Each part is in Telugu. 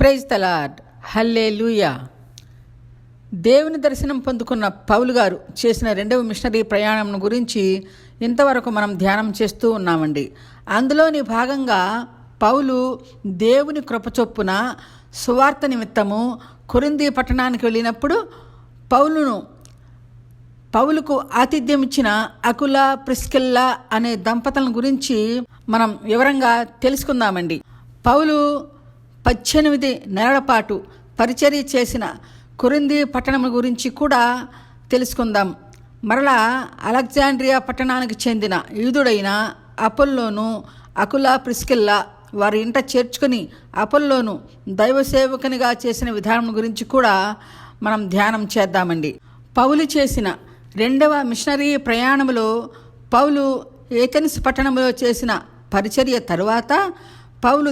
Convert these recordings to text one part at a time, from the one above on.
ప్రైజ్ తలాడ్ హల్లే దేవుని దర్శనం పొందుకున్న పౌలు గారు చేసిన రెండవ మిషనరీ ప్రయాణం గురించి ఇంతవరకు మనం ధ్యానం చేస్తూ ఉన్నామండి. అందులోని భాగంగా పౌలు దేవుని కృపచొప్పున సువార్త నిమిత్తము కురింది పట్టణానికి వెళ్ళినప్పుడు పౌలును పౌలుకు ఆతిథ్యం ఇచ్చిన అకుల ప్రిస్కిల్లా అనే దంపతుల గురించి మనం వివరంగా తెలుసుకుందామండి. పౌలు పద్దెనిమిది నెలల పాటు పరిచర్య చేసిన కురింది పట్టణం గురించి కూడా తెలుసుకుందాం. మరలా అలెగ్జాండ్రియా పట్టణానికి చెందిన యూదుడైన అపోల్లోను అకుల ప్రిస్కిల్లా వారి ఇంట చేర్చుకుని అపోల్లోను దైవ సేవకునిగా చేసిన విధానం గురించి కూడా మనం ధ్యానం చేద్దామండి. పౌలు చేసిన రెండవ మిషనరీ ప్రయాణంలో పౌలు ఏథెన్స్ పట్టణంలో చేసిన పరిచర్య తరువాత పౌలు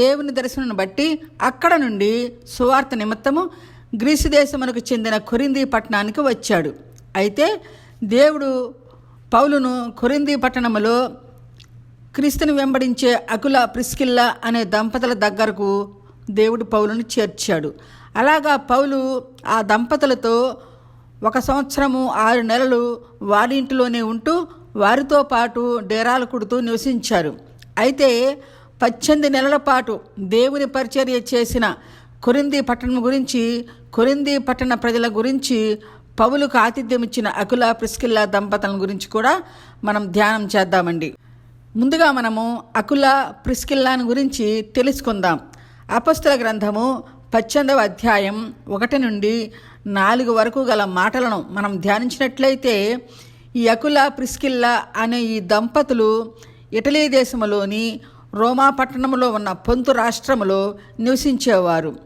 దేవుని దర్శనం బట్టి అక్కడ నుండి సువార్త నిమిత్తము గ్రీసు దేశమునకు చెందిన కొరింది పట్టణానికి వచ్చాడు. అయితే దేవుడు పౌలును కొరింది పట్టణములో క్రీస్తుని వెంబడించే అకుల ప్రిస్కిల్లా అనే దంపతుల దగ్గరకు దేవుడు పౌలును చేర్చాడు. అలాగా పౌలు ఆ దంపతులతో ఒక సంవత్సరము ఆరు నెలలు వారి ఇంటిలోనే ఉంటూ వారితో పాటు డేరాలు కుడుతూ నివసించారు. అయితే పద్దెనిమిది నెలల పాటు దేవుని పరిచర్య చేసిన కొరింది పట్టణం గురించి కొరింది పట్టణ ప్రజల గురించి పౌలుకు ఆతిథ్యం ఇచ్చిన అకుల ప్రిస్కిల్లా దంపతుల గురించి కూడా మనం ధ్యానం చేద్దామండి. ముందుగా మనము అకుల ప్రిస్కిల్లాని గురించి తెలుసుకుందాం. అపస్తుల గ్రంథము పద్దెనిమిదవ అధ్యాయం ఒకటి నుండి నాలుగు వరకు గల మాటలను మనం ధ్యానించినట్లయితే ఈ అకుల ప్రిస్కిల్లా అనే ఈ దంపతులు ఇటలీ దేశంలోని రోమా పట్టణంలో ఉన్న పొంతు రాష్ట్రములో నివసించేవారు.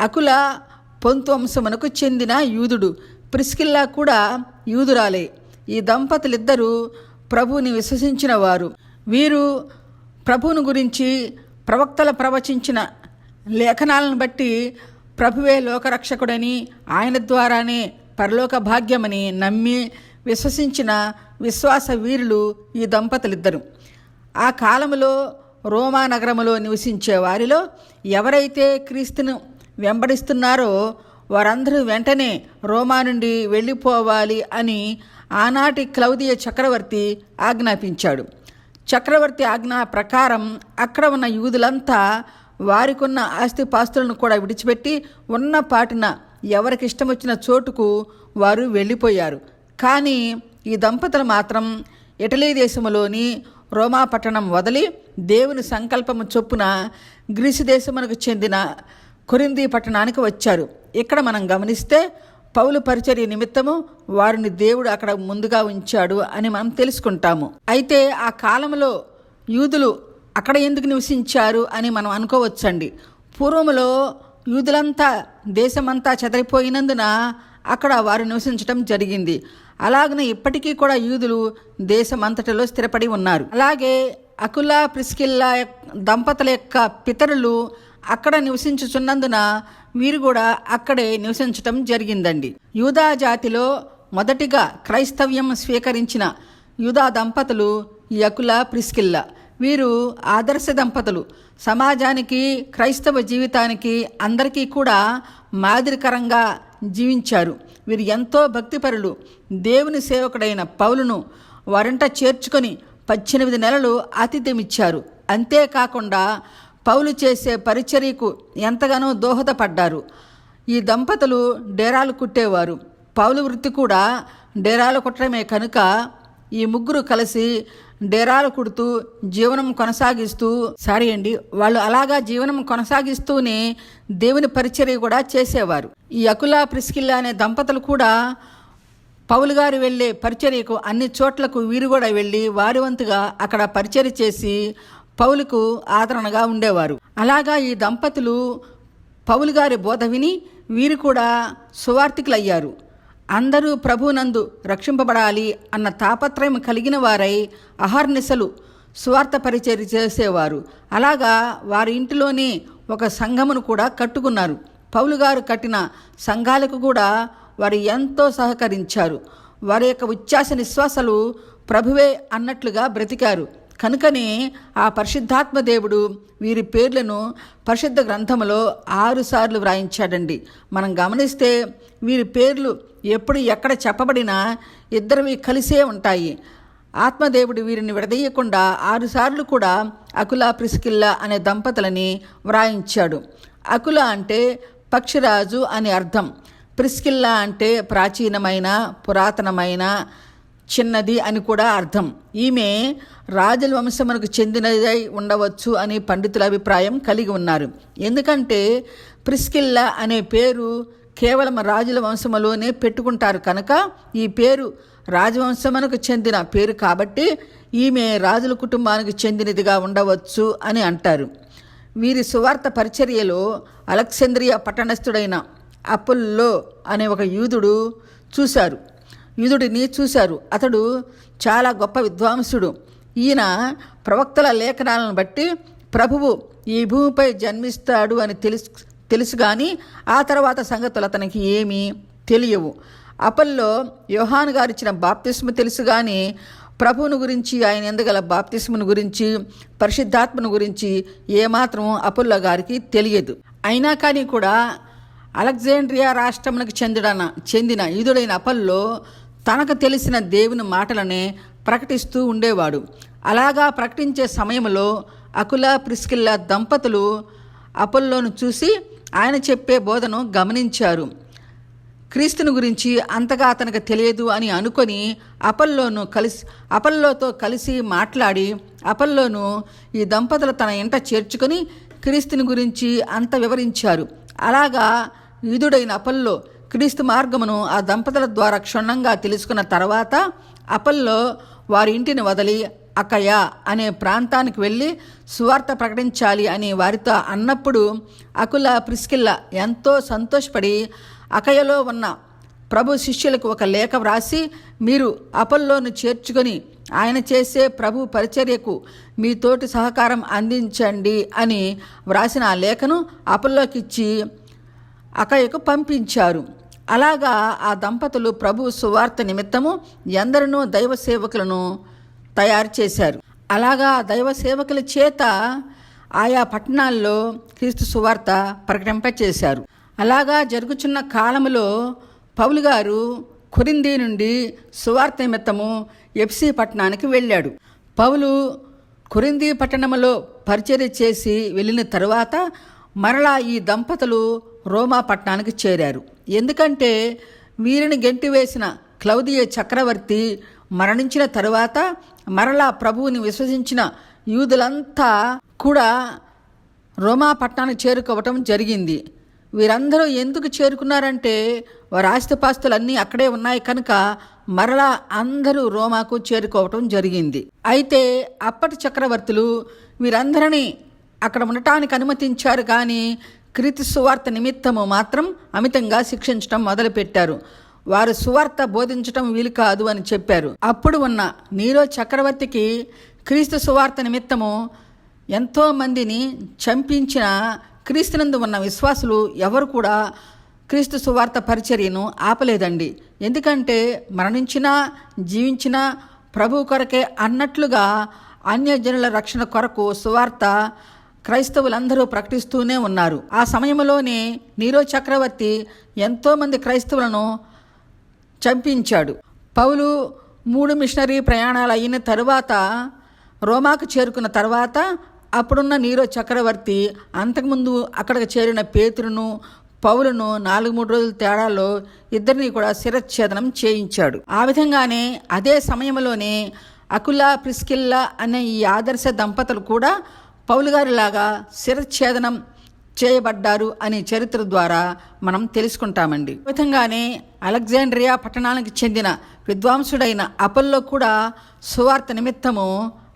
అకుల పొంతు వంశమునకు చెందిన యూదుడు ప్రిస్కిల్లా కూడా యూదురాలే. ఈ దంపతులిద్దరూ ప్రభువుని విశ్వసించిన వారు వీరు ప్రభువును గురించి ప్రవక్తల ప్రవచించిన లేఖనాలను బట్టి ప్రభువే లోకరక్షకుడని ఆయన ద్వారానే పరలోక భాగ్యమని నమ్మి విశ్వసించిన విశ్వాస వీరులు ఈ దంపతులిద్దరు. ఆ కాలంలో రోమా నగరములో నివసించే వారిలో ఎవరైతే క్రీస్తును వెంబడిస్తున్నారో వారందరూ వెంటనే రోమా నుండి వెళ్ళిపోవాలి అని ఆనాటి క్లౌదియ చక్రవర్తి ఆజ్ఞాపించాడు. చక్రవర్తి ఆజ్ఞ ప్రకారం అక్కడ ఉన్న యూదులంతా వారికున్న ఆస్తిపాస్తులను కూడా విడిచిపెట్టి ఉన్న పాటిన ఎవరికి ఇష్టం వచ్చిన చోటుకు వారు వెళ్ళిపోయారు. కానీ ఈ దంపతులు మాత్రం ఇటలీ దేశంలోని రోమా పట్టణం వదిలి దేవుని సంకల్పము చొప్పున గ్రీసు దేశమునకు చెందిన కొరింది పట్టణానికి వచ్చారు. ఇక్కడ మనం గమనిస్తే పౌలు పరిచర్య నిమిత్తము వారిని దేవుడు అక్కడ ముందుగా ఉంచాడు అని మనం తెలుసుకుంటాము. అయితే ఆ కాలంలో యూదులు అక్కడ ఎందుకు నివసించారు అని మనం అనుకోవచ్చండి. పూర్వములో యూదులంతా దేశమంతా చెదరిపోయినందున అక్కడ వారు నివసించడం జరిగింది. అలాగనే ఇప్పటికీ కూడా యూదులు దేశమంతటిలో స్థిరపడి ఉన్నారు. అలాగే అకులా ప్రిస్కిల్లా దంపతుల యొక్క పితరులు అక్కడ నివసించుచున్నందున వీరు కూడా అక్కడే నివసించటం జరిగిందండి. యూదా జాతిలో మొదటిగా క్రైస్తవ్యం స్వీకరించిన యూదా దంపతులు యకుల ప్రిస్కిల్లా. వీరు ఆదర్శ దంపతులు. సమాజానికి క్రైస్తవ జీవితానికి అందరికీ కూడా మాదిరికరంగా జీవించారు. వీరు ఎంతో భక్తిపరులు. దేవుని సేవకుడైన పౌలును వారంట చేర్చుకొని పద్దెనిమిది నెలలు ఆతిథ్యమిచ్చారు. అంతేకాకుండా పౌలు చేసే పరిచర్యకు ఎంతగానో దోహదపడ్డారు. ఈ దంపతులు డేరాలు కుట్టేవారు. పౌలు వృత్తి కూడా డేరాలు కుట్టడమే కనుక ఈ ముగ్గురు కలిసి డేరాలు కుడుతూ జీవనం కొనసాగిస్తూ సారీ అండి వాళ్ళు అలాగా జీవనం కొనసాగిస్తూనే దేవుని పరిచర్య కూడా చేసేవారు. ఈ అకులా ప్రిస్కిల్లా అనే దంపతులు కూడా పౌలు గారు వెళ్ళే పరిచర్యకు అన్ని చోట్లకు వీరు కూడా వెళ్ళి వారి వంతుగా అక్కడ పరిచర్య చేసి పౌలుకు ఆదరణగా ఉండేవారు. అలాగా ఈ దంపతులు పౌలు గారి బోధ విని వీరు కూడా సువార్థికులయ్యారు. అందరూ ప్రభునందు రక్షింపబడాలి అన్న తాపత్రయం కలిగిన వారై అహర్నిశలు స్వార్థ పరిచర్య చేసేవారు. అలాగా వారి ఇంటిలోనే ఒక సంఘమును కూడా కట్టుకున్నారు. పౌలు గారు కట్టిన సంఘాలకు కూడా వారు ఎంతో సహకరించారు. వారి యొక్క ఉచ్ఛ్వాస నిశ్వాసలు ప్రభువే అన్నట్లుగా బ్రతికారు. కనుకనే ఆ పరిశుద్ధాత్మ దేవుడు వీరి పేర్లను పరిశుద్ధ గ్రంథంలో ఆరుసార్లు వ్రాయించాడండి. మనం గమనిస్తే వీరి పేర్లు ఎప్పుడు ఎక్కడ చెప్పబడినా ఇద్దరివి కలిసే ఉంటాయి. ఆత్మదేవుడు వీరిని విడదీయకుండా ఆరుసార్లు కూడా అకుల ప్రిస్కిల్లా అనే దంపతులని వ్రాయించాడు. అకుల అంటే పక్షిరాజు అని అర్థం. ప్రిస్కిల్లా అంటే ప్రాచీనమైన పురాతనమైన చిన్నది అని కూడా అర్థం. ఈమె రాజుల వంశమునకు చెందినదై ఉండవచ్చు అని పండితుల అభిప్రాయం కలిగి ఉన్నారు. ఎందుకంటే ప్రిస్కిల్లా అనే పేరు కేవలం రాజుల వంశములోనే పెట్టుకుంటారు కనుక ఈ పేరు రాజవంశమునకు చెందిన పేరు కాబట్టి ఈమె రాజుల కుటుంబానికి చెందినదిగా ఉండవచ్చు అని అంటారు. వీరి సువార్త పరిచర్యలో అలెక్సాంద్రియా పట్టణస్థుడైన అపుల్లో అనే ఒక యూదుడు చూశారు. యూదుడిని చూశారు. అతడు చాలా గొప్ప విద్వాంసుడు. ఈయన ప్రవక్తల లేఖనాలను బట్టి ప్రభువు ఈ భూమిపై జన్మిస్తాడు అని తెలుసు తెలుసు కానీ ఆ తర్వాత సంగతులు అతనికి ఏమీ తెలియవు. అపల్లో యోహాన్ గారిచ్చిన బాప్తిస్మ తెలుసు కానీ ప్రభువును గురించి ఆయన ఎందుగల బాప్తిస్మును గురించి పరిశుద్ధాత్మను గురించి ఏమాత్రం అపుల్లో గారికి తెలియదు. అయినా కానీ కూడా అలెగ్జాండ్రియా రాష్ట్రమునకు చెందిన చెందిన యూదుడైన అపల్లో తనకు తెలిసిన దేవుని మాటలనే ప్రకటిస్తూ ఉండేవాడు. అలాగా ప్రకటించే సమయంలో అకుల ప్రిస్కిల్ల దంపతులు అపల్లోను చూసి ఆయన చెప్పే బోధను గమనించారు. క్రీస్తుని గురించి అంతగా అతనికి తెలియదు అని అనుకొని అపల్లోను కలిసి అపల్లోతో కలిసి మాట్లాడి అపల్లోను ఈ దంపతులు తన ఇంట చేర్చుకొని క్రీస్తుని గురించి అంత వివరించారు. అలాగా యూదుడైన అపల్లో క్రీస్తు మార్గమును ఆ దంపతుల ద్వారా క్షుణ్ణంగా తెలుసుకున్న తర్వాత అపల్లో వారి ఇంటిని వదిలి అకయ అనే ప్రాంతానికి వెళ్ళి సువార్త ప్రకటించాలి అని వారితో అన్నప్పుడు అకుల ప్రిస్కిల్ల ఎంతో సంతోషపడి అకయలో ఉన్న ప్రభు శిష్యులకు ఒక లేఖ వ్రాసి మీరు అపల్లోను చేర్చుకొని ఆయన చేసే ప్రభు పరిచర్యకు మీ తోటి సహకారం అందించండి అని వ్రాసిన ఆ లేఖను అపల్లోకిచ్చి అకయకు పంపించారు. అలాగా ఆ దంపతులు ప్రభు సువార్త నిమిత్తము ఎందరినో దైవ సేవకులను తయారు చేశారు. అలాగా దైవ సేవకుల చేత ఆయా పట్టణాల్లో క్రీస్తు సువార్త ప్రకటింపచేశారు. అలాగా జరుగుచున్న కాలములో పౌలు గారు కొరింది నుండి సువార్త నిమిత్తము ఎఫ్సి పట్టణానికి వెళ్ళాడు. పౌలు కొరింది పట్టణములో పరిచర్య చేసి వెళ్ళిన తరువాత మరలా ఈ దంపతులు రోమా పట్టణానికి చేరారు. ఎందుకంటే వీరిని గెంటివేసిన క్లౌదియ చక్రవర్తి మరణించిన తరువాత మరలా ప్రభువుని విశ్వసించిన యూదులంతా కూడా రోమా పట్టణానికి చేరుకోవటం జరిగింది. వీరందరూ ఎందుకు చేరుకున్నారంటే వారి ఆస్తిపాస్తులన్నీ అక్కడే ఉన్నాయి కనుక మరలా అందరూ రోమాకు చేరుకోవటం జరిగింది. అయితే అప్పటి చక్రవర్తులు వీరందరినీ అక్కడ ఉండటానికి అనుమతించారు కానీ క్రీతు సువార్త నిమిత్తము మాత్రం అమితంగా శిక్షించడం మొదలుపెట్టారు. వారు సువార్త బోధించటం వీలు కాదు అని చెప్పారు. అప్పుడు ఉన్న నీరో చక్రవర్తికి క్రీస్తు సువార్త నిమిత్తము ఎంతోమందిని చంపించిన క్రీస్తునందు ఉన్న విశ్వాసులు ఎవరు కూడా క్రీస్తు సువార్త పరిచర్యను ఆపలేదండి. ఎందుకంటే మరణించినా జీవించినా ప్రభు కొరకే అన్నట్లుగా అన్యజనుల రక్షణ కొరకు సువార్త క్రైస్తవులందరూ ప్రకటిస్తూనే ఉన్నారు. ఆ సమయంలోనే నీరో చక్రవర్తి ఎంతోమంది క్రైస్తవులను చంపించాడు. పౌలు మూడు మిషనరీ ప్రయాణాలు అయిన తరువాత రోమాకు చేరుకున్న తర్వాత అప్పుడున్న నీరో చక్రవర్తి అంతకుముందు అక్కడికి చేరిన పేతురును పౌలను నాలుగు మూడు రోజుల తేడాలో ఇద్దరిని కూడా శిరచ్ఛేదనం చేయించాడు. ఆ విధంగానే అదే సమయంలోనే అకులా ప్రిస్కిల్లా అనే ఈ ఆదర్శ దంపతులు కూడా పౌలు గారిలాగా శిరచ్ఛేదనం చేయబడ్డారు అనే చరిత్ర ద్వారా మనం తెలుసుకుంటామండి. విధంగానే అలెగ్జాండ్రియా పట్టణానికి చెందిన విద్వాంసుడైన అపల్లో కూడా సువార్త నిమిత్తము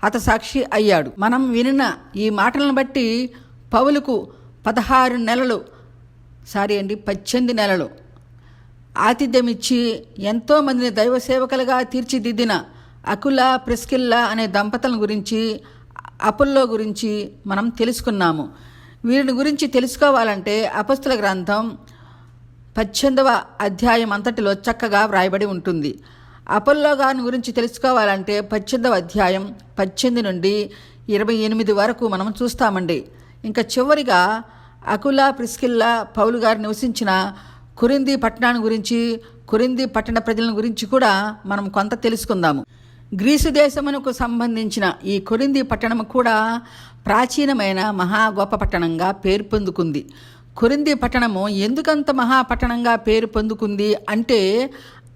హతసాక్షి అయ్యాడు. మనం వినిన ఈ మాటలను బట్టి పౌలుకు పదహారు నెలలు సారీ అండి పద్దెనిమిది నెలలు ఆతిథ్యం ఇచ్చి ఎంతోమందిని దైవ సేవకులుగా తీర్చిదిద్దిన అకుల ప్రిస్కిల్లా అనే దంపతుల గురించి అపుల్లో గురించి మనం తెలుసుకున్నాము. వీరిని గురించి తెలుసుకోవాలంటే అపస్తుల గ్రంథం పద్దెనిమిదవ అధ్యాయం అంతటిలో చక్కగా వ్రాయబడి ఉంటుంది. అపోల్లో గారిని గురించి తెలుసుకోవాలంటే పద్దెనిమిదవ అధ్యాయం పద్దెనిమిది నుండి ఇరవై ఎనిమిది వరకు మనం చూస్తామండి. ఇంకా చివరిగా అకులా ప్రిస్కిల్లా పౌలు గారు నివసించిన కురింది పట్టణాన్ని గురించి కురింది పట్టణ ప్రజల గురించి కూడా మనం కొంత తెలుసుకుందాము. గ్రీసు దేశమునకు సంబంధించిన ఈ కొరింది పట్టణము కూడా ప్రాచీనమైన మహా గొప్ప పట్టణంగా పేరు పొందుకుంది. కొరింది పట్టణము ఎందుకంత మహాపట్టణంగా పేరు పొందుకుంది అంటే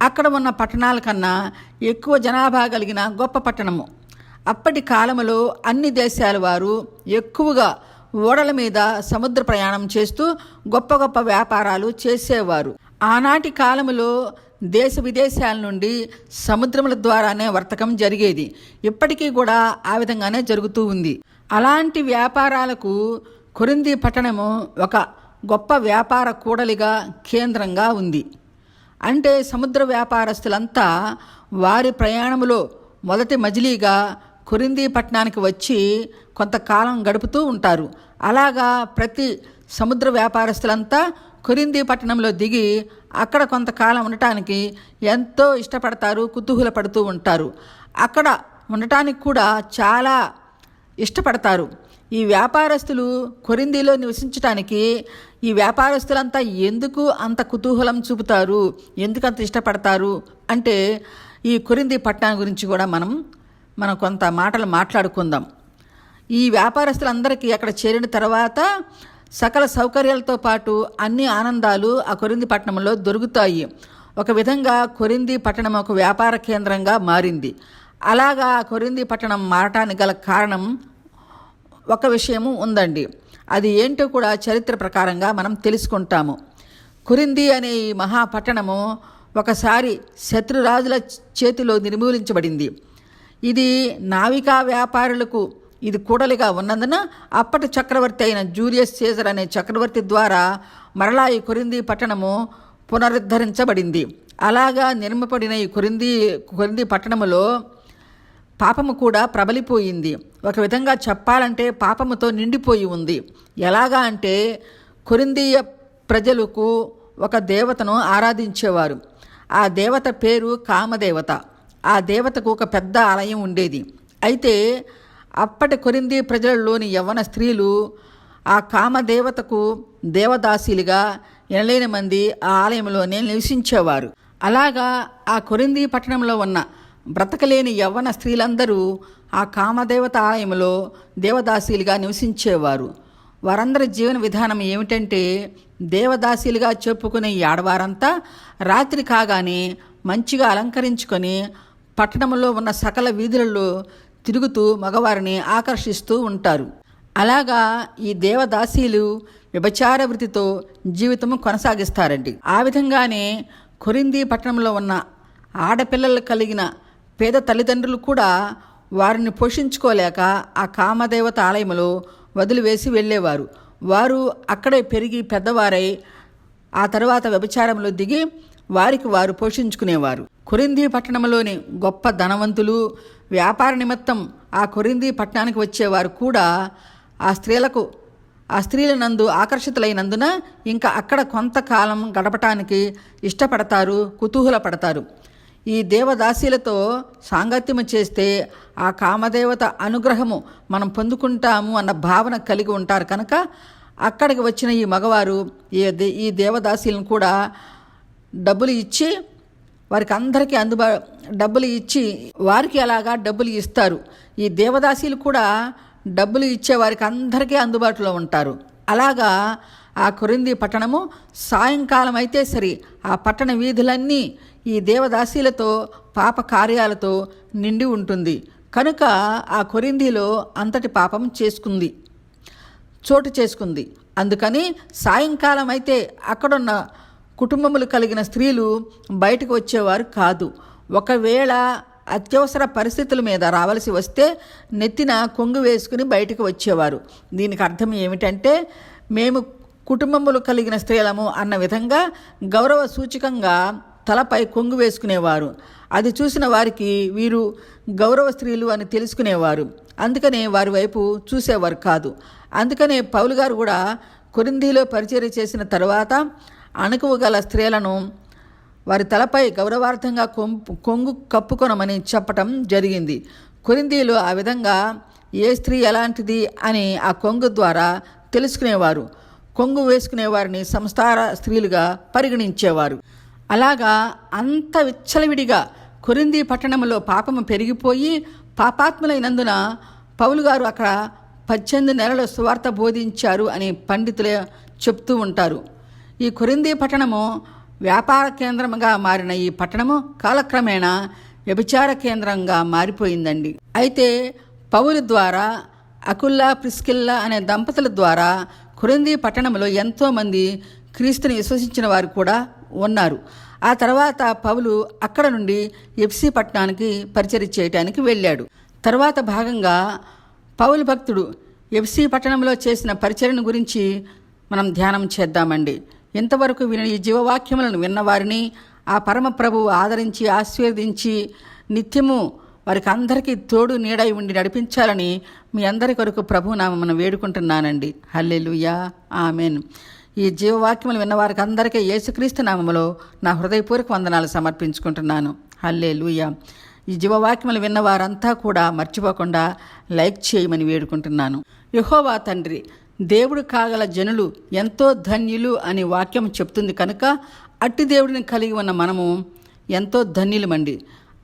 అక్కడ ఉన్న పట్టణాల కన్నా ఎక్కువ జనాభా కలిగిన గొప్ప పట్టణము. అప్పటి కాలములో అన్ని దేశాల వారు ఎక్కువగా ఓడల మీద సముద్ర ప్రయాణం చేస్తూ గొప్ప గొప్ప వ్యాపారాలు చేసేవారు. ఆనాటి కాలంలో దేశ విదేశాల నుండి సముద్రముల ద్వారానే వర్తకం జరిగేది. ఇప్పటికీ కూడా ఆ విధంగానే జరుగుతూ ఉంది. అలాంటి వ్యాపారాలకు కొరింది పట్టణము ఒక గొప్ప వ్యాపార కూడలిగా కేంద్రంగా ఉంది. అంటే సముద్ర వ్యాపారస్తులంతా వారి ప్రయాణములో మొదటి మజిలీగా కొరింది పట్టణానికి వచ్చి కొంతకాలం గడుపుతూ ఉంటారు. అలాగా ప్రతి సముద్ర వ్యాపారస్తులంతా కొరింది పట్టణంలో దిగి అక్కడ కొంతకాలం ఉండటానికి ఎంతో ఇష్టపడతారు కుతూహల పడుతూ ఉంటారు. అక్కడ ఉండటానికి కూడా చాలా ఇష్టపడతారు. ఈ వ్యాపారస్తులు కొరిందీలో నివసించడానికి ఈ వ్యాపారస్తులంతా ఎందుకు అంత కుతూహలం చూపుతారు ఎందుకు అంత ఇష్టపడతారు అంటే ఈ కొరింది పట్టణం గురించి కూడా మనం మనం కొంత మాటలు మాట్లాడుకుందాం. ఈ వ్యాపారస్తులందరికీ అక్కడ చేరిన తర్వాత సకల సౌకర్యాలతో పాటు అన్ని ఆనందాలు ఆ కొరింది పట్టణంలో దొరుకుతాయి. ఒక విధంగా కొరింది పట్టణం ఒక వ్యాపార కేంద్రంగా మారింది. అలాగా ఆ కొరింది పట్టణం మారటానికి గల కారణం ఒక విషయము ఉందండి. అది ఏంటో కూడా చరిత్ర ప్రకారంగా మనం తెలుసుకుంటాము. కురింది అనే ఈ మహాపట్టణము ఒకసారి శత్రురాజుల చేతిలో నిర్మూలించబడింది. ఇది నావికా వ్యాపారులకు ఇది కూడలిగా ఉన్నందున అప్పటి చక్రవర్తి అయిన జూలియస్ సీజర్ అనే చక్రవర్తి ద్వారా మరలా ఈ కొరింది పట్టణము పునరుద్ధరించబడింది. అలాగా నిర్మపడిన ఈ కొరింది కొరింది పట్టణములో పాపము కూడా ప్రబలిపోయింది. ఒక విధంగా చెప్పాలంటే పాపముతో నిండిపోయి ఉంది. ఎలాగా అంటే కొరిందీయ ప్రజలకు ఒక దేవతను ఆరాధించేవారు. ఆ దేవత పేరు కామదేవత. ఆ దేవతకు ఒక పెద్ద ఆలయం ఉండేది. అయితే అప్పటి కొరింది ప్రజలలోని యవ్వన స్త్రీలు ఆ కామదేవతకు దేవదాసీలుగా ఎనలేని మంది ఆ ఆలయంలోనే నివసించేవారు. అలాగా ఆ కొరింది పట్టణంలో ఉన్న బ్రతకలేని యవ్వన స్త్రీలందరూ ఆ కామదేవత ఆలయంలో దేవదాసీలుగా నివసించేవారు. వారందరి జీవన విధానం ఏమిటంటే దేవదాసీలుగా చెప్పుకునే ఈ ఆడవారంతా రాత్రి కాగానే మంచిగా అలంకరించుకొని పట్టణంలో ఉన్న సకల వీధులలో తిరుగుతూ మగవారిని ఆకర్షిస్తూ ఉంటారు. అలాగా ఈ దేవదాసీలు వ్యభచార వృత్తితో జీవితం కొనసాగిస్తారండి. ఆ విధంగానే కొరింది పట్టణంలో ఉన్న ఆడపిల్లలు కలిగిన పేద తల్లిదండ్రులు కూడా వారిని పోషించుకోలేక ఆ కామదేవత ఆలయంలో వదిలివేసి వెళ్ళేవారు. వారు అక్కడే పెరిగి పెద్దవారై ఆ తర్వాత వ్యభిచారంలో దిగి వారికి వారు పోషించుకునేవారు. కొరింది పట్టణంలోని గొప్ప ధనవంతులు వ్యాపార నిమిత్తం ఆ కొరింది పట్టణానికి వచ్చేవారు కూడా ఆ స్త్రీలకు ఆ స్త్రీల నందు ఆకర్షితులైనందున ఇంకా అక్కడ కొంతకాలం గడపటానికి ఇష్టపడతారు కుతూహలపడతారు. ఈ దేవదాసీలతో సాంగత్యము చేస్తే ఆ కామదేవత అనుగ్రహము మనం పొందుకుంటాము అన్న భావన కలిగి ఉంటారు కనుక అక్కడికి వచ్చిన ఈ మగవారు ఈ దే ఈ దేవదాసీలను కూడా డబ్బులు ఇచ్చి వారికి అందరికీ అందుబా డబ్బులు ఇచ్చి వారికి అలాగా డబ్బులు ఇస్తారు. ఈ దేవదాసీలు కూడా డబ్బులు ఇచ్చే వారికి అందరికీ అందుబాటులో ఉంటారు. అలాగా ఆ కొరింది పట్టణము సాయంకాలం అయితే సరి ఆ పట్టణ వీధులన్నీ ఈ దేవదాసీలతో పాప కార్యాలతో నిండి ఉంటుంది. కనుక ఆ కొరిందిలో అంతటి పాపం చేసుకుంది. చోటు చేసుకుంది. అందుకని సాయంకాలం అయితే అక్కడున్న కుటుంబములు కలిగిన స్త్రీలు బయటకు వచ్చేవారు కాదు. ఒకవేళ అత్యవసర పరిస్థితుల మీద రావలసి వస్తే నెత్తిన కొంగు వేసుకుని బయటకు వచ్చేవారు. దీనికి అర్థం ఏమిటంటే మేము కుటుంబములు కలిగిన స్త్రీలము అన్న విధంగా గౌరవ సూచకంగా తలపై కొంగు వేసుకునేవారు. అది చూసిన వారికి వీరు గౌరవ స్త్రీలు అని తెలుసుకునేవారు. అందుకనే వారి వైపు చూసేవారు కాదు. అందుకనే పౌలు గారు కూడా కొరిందీలో పరిచర్య చేసిన తర్వాత అణుకువు గల స్త్రీలను వారి తలపై గౌరవార్థంగా కొంపు కొంగు కప్పుకొనమని చెప్పటం జరిగింది. కొరిందీలు ఆ విధంగా ఏ స్త్రీ ఎలాంటిది అని ఆ కొంగు ద్వారా తెలుసుకునేవారు. కొంగు వేసుకునే వారిని సంస్థార స్త్రీలుగా పరిగణించేవారు. అలాగా అంత విచ్చలవిడిగా కొరింది పట్టణంలో పాపము పెరిగిపోయి పాపాత్ములైనందున పౌలు గారు అక్కడ పద్దెనిమిది నెలల సువార్త బోధించారు అని పండితులే చెప్తూ ఉంటారు. ఈ కొరింది పట్టణము వ్యాపార కేంద్రముగా మారిన ఈ పట్టణము కాలక్రమేణా వ్యభిచార కేంద్రంగా మారిపోయిందండి. అయితే పౌలు ద్వారా అకుల్లా ప్రిస్కిల్లా అనే దంపతుల ద్వారా కురిందీ పట్టణంలో ఎంతోమంది క్రీస్తుని విశ్వసించిన వారు కూడా ఉన్నారు. ఆ తర్వాత పౌలు అక్కడ నుండి ఎఫ్సి పట్టణానికి పరిచయం చేయటానికి వెళ్ళాడు. తర్వాత భాగంగా పౌలు భక్తుడు ఎఫ్సి పట్టణంలో చేసిన పరిచరణ గురించి మనం ధ్యానం చేద్దామండి. ఇంతవరకు విని ఈ జీవవాక్యములను విన్నవారిని ఆ పరమ ప్రభువు ఆదరించి ఆశీర్వదించి నిత్యము వారికి అందరికీ తోడు నీడై ఉండి నడిపించాలని మీ అందరి కొరకు ప్రభు నామను వేడుకుంటున్నానండి. హల్లెలుయా. ఆమెన్. ఈ జీవవాక్యములు విన్న వారికి అందరికీ యేసుక్రీస్తు నామములో నా హృదయపూర్వక వందనాలు సమర్పించుకుంటున్నాను. హల్లెలుయా. ఈ జీవవాక్యములు విన్న వారంతా కూడా మర్చిపోకుండా లైక్ చేయమని వేడుకుంటున్నాను. యహోవా తండ్రి దేవుడు కాగల జనులు ఎంతో ధన్యులు అని వాక్యం చెప్తుంది కనుక అట్టి దేవుడిని కలిగి ఉన్న మనము ఎంతో ధన్యులమండి.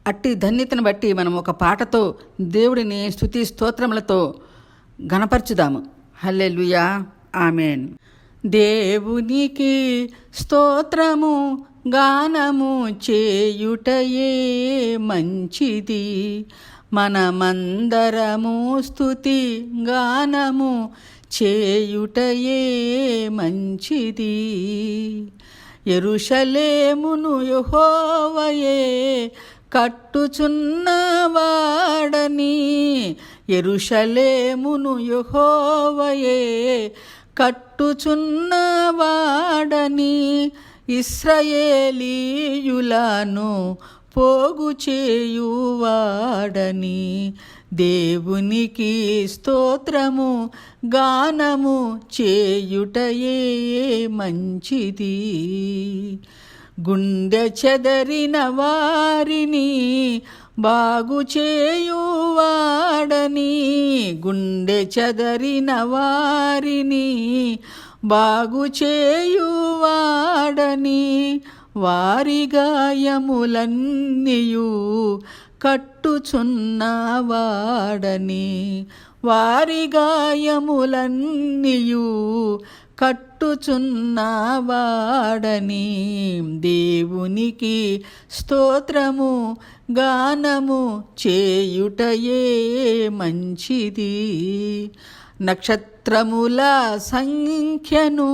అట్టి ధన్యతను బట్టి మనం ఒక పాటతో దేవుడిని స్థుతి స్తోత్రములతో గణపరచుదాము హల్లెలూయా. ఆమెన్. దేవునికి స్తోత్రము గానము చేయుటయే మంచిది. మనమందరము స్థుతి గానము చేయుటయే మంచిది. ఎరుషలేమును యహోవయే కట్టుచున్నవాడని ఎరుషలేమును యహోవయే కట్టుచున్నవాడని ఇస్రయేలీయులను పోగు చేయువాడని దేవునికి స్తోత్రము గానము చేయుటయే మంచిది. గుండె చెదరిన వారిని బాగు చేయువాడని గుండె చెదరిన వారిని బాగు చేయువాడని వారి గాయములన్నీయు కట్టుచున్నవాడని వారి గాయములన్నీయు కట్టుచున్నవాడని దేవునికి స్తోత్రము గానము చేయుటయే మంచిది. నక్షత్రముల సంఖ్యను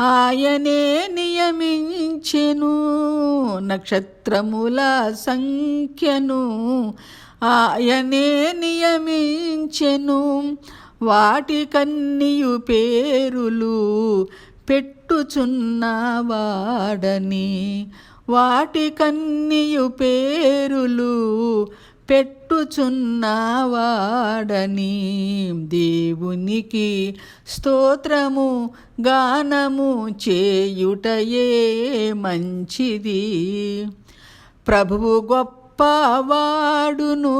ఆయనే నియమించెను నక్షత్రముల సంఖ్యను. ఆయనే నియమించెను వాటికన్నియు పేరులు పెట్టుచున్నవాడని వాటికన్నియు పేరులు పెట్టుచున్నవాడని దేవునికి స్తోత్రము గానము చేయుటయే మంచిది. ప్రభువు గొప్పవాడును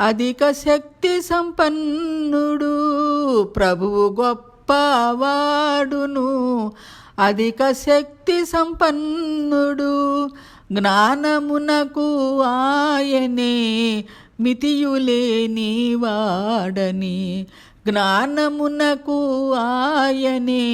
అధిక శక్తి సంపన్నుడు. ప్రభువు గొప్పవాడును అధిక శక్తి సంపన్నుడు. జ్ఞానమునకు ఆయనే మితియులేని వాడని. జ్ఞానమునకు ఆయనే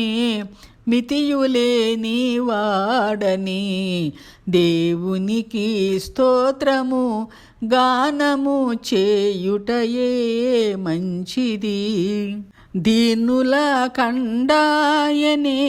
మితియులేని వాడని. దేవునికి స్తోత్రము గానము చేయుటయే మంచిది. దీనుల కండాయనే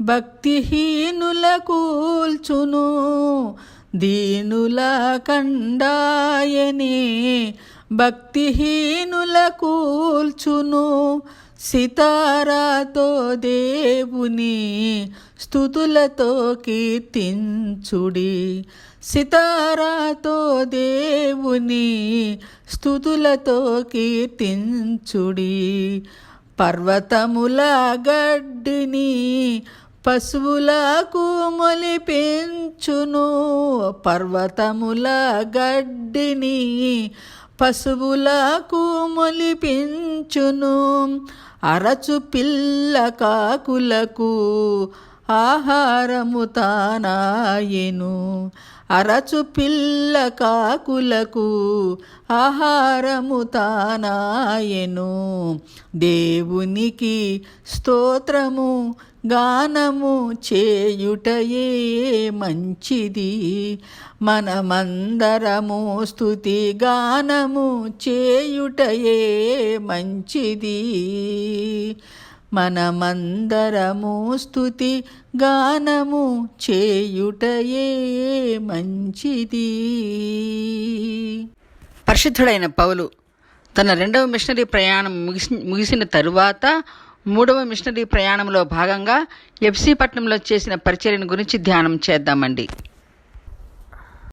భక్తిహీనుల కూల్చును దీనుల కండాయనే భక్తిహీనుల కూల్చును సితారాతో దేవుని స్థుతులతో కీర్తించుడి. సితారాతో దేవుని స్థుతులతో కీర్తించుడి. పర్వతముల గడ్డిని పశువులకు మొలిపించును పర్వతముల గడ్డిని పశువులకు మొలిపించును. అరచు పిల్ల కాకులకు ఆహారము తానాయెను. అరచు పిల్ల కాకులకు ఆహారము తానాయెను. దేవునికి స్తోత్రము గానము చేయుటయే మంచిది. మనమందరము స్తుతి గానము చేయుటయే మంచిది. మనమందరము స్తుతి గానము చేయుటయే మంచిది. పరిశుద్ధుడైన పౌలు తన రెండవ మిషనరీ ప్రయాణం ముగిసి ముగిసిన తరువాత మూడవ మిషనరీ ప్రయాణంలో భాగంగా ఎఫ్సీ పట్నంలో చేసిన పరిచర్యను గురించి ధ్యానం చేద్దామండి.